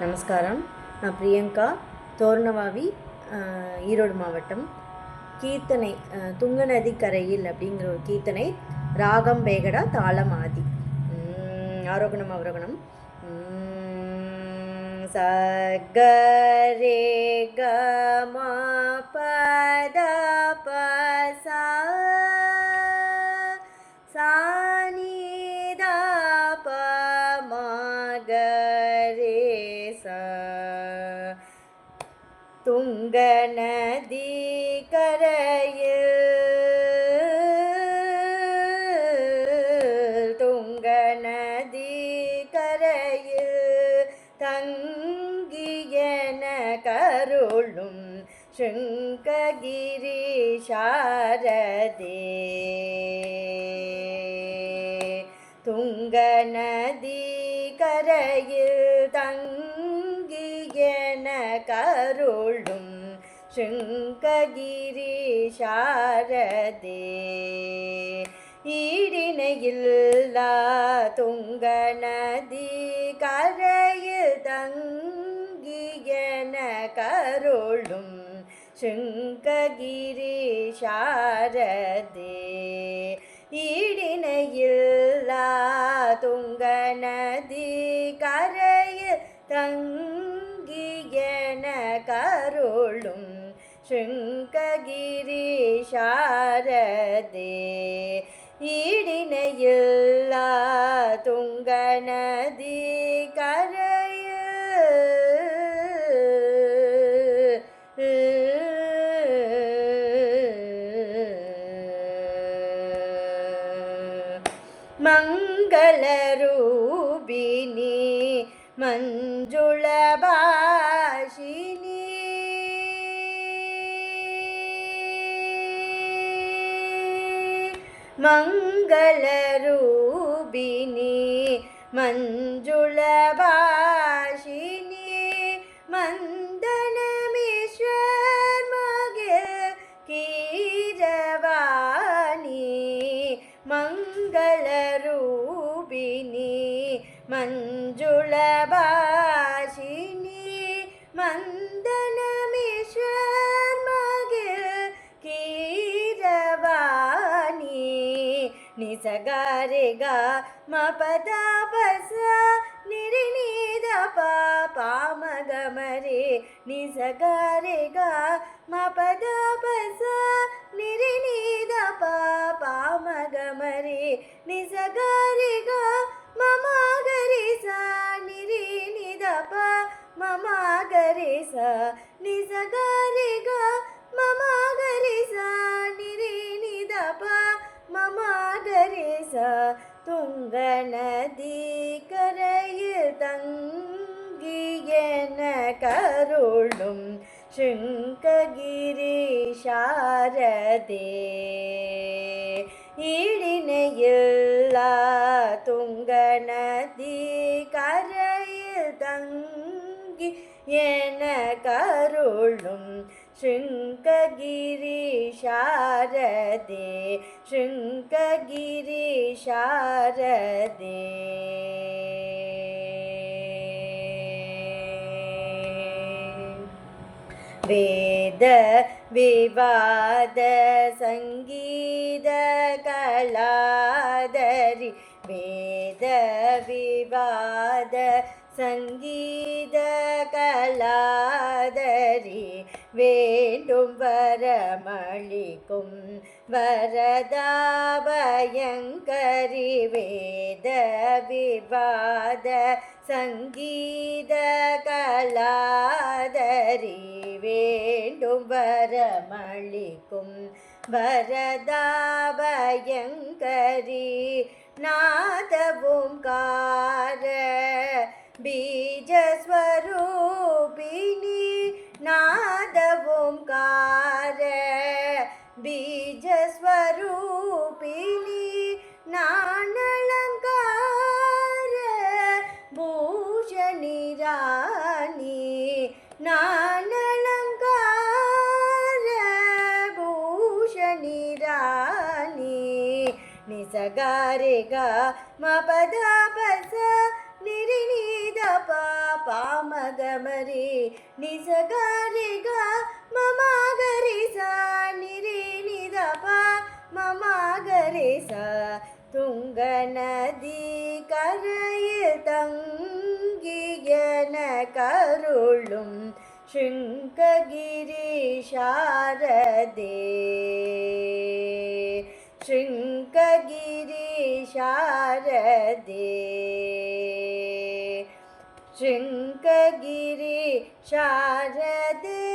நமஸ்காரம். நான் பிரியங்கா தோர்ணவாவி ஈரோடு மாவட்டம். கீர்த்தனை துங்க நதி கரையில் அப்படிங்கிற ஒரு கீர்த்தனை ராகம் பேகடா தாளம் ஆதி. ஆரோகணம் அவரோகணம். சகரே கமா துங்க நதி கரையில். துங்க நதி கரையில் தங்கியன கருளும் ശൃംഗഗിരി ശാരദേ തുങ്കനദീ കരയിൽ തങ്ക அருளும் சுங்ககிரி சாரதே ஈடினையில்லா துங்க நதி கரையில் தங்கியன கருளும் சுங்ககிரி சாரதே ஈடினையில்லா துங்க நதி கரையில் தங்க கருளும் ശൃംഗഗിരീശാരദേ ഈടിനയില്ല തുങ്കനദി കരയിൽ മംഗളരൂപിണി മഞ്ജുളഭാഷി மங்களரூபிணி மஞ்சுளபாஷினி பாஷினி மங்களரூபிணி கீரவாணி மங்களரூபிணி மஞ்சுளபாஷினி மந்த గారి గా మ పద బస నిరి నీద పా పామ గమరి నిజ గారి గా మ పద బస నిరి నీద పా పామ గమరి నిజ గారి గా మమ గరి సా నిరి నిద పా మమ గరి సా నిజ గారి గా మమ గరి సా నిరి నిద పా మమ ஹரிசா துங்க நதி கரையில் தங்கியன கருளும் ശൃംഗഗിരീശാരദേ ഈടിനയില്ല തുങ്കനദി കരയിൽ തങ്കി എന കരുളും शृङ्गगिरिशारदे शृङ्गगिरिशारदे वेद विवाद सङ्गीत कलादरि वेद विवाद सङ्गीत कलादरि வேண்டும் வரமளிக்கும் வரதாபயங்கரி வேத விவாத சங்கீத கலாதரி வேண்டும் வரமளிக்கும் வரதாபயங்கரி நாதவும் கார बीजस्वरूपी बीजस्वरूपिणी नानलङ्कार भूषणि रानी नानलङ्कार भूषणि रानी निसगारे गा मपदा ನಿರಿನೀದ ಪಾಪ ಮದ ಮರಿ ನಿಜ ಗರಿಗ ಮಮ ಗರಿಸ ನಿರಿನಿದ ಪ ಮಮ ಗರಿಸ ತುಂಗ ನದಿ ಕರೆಯ ತಂಗಿಯನ ಕರುಳುಂ ശൃംഗഗിരി ശാരദേ ശൃംഗഗിരി ശാരദേ शृङ्गगिरि शारदे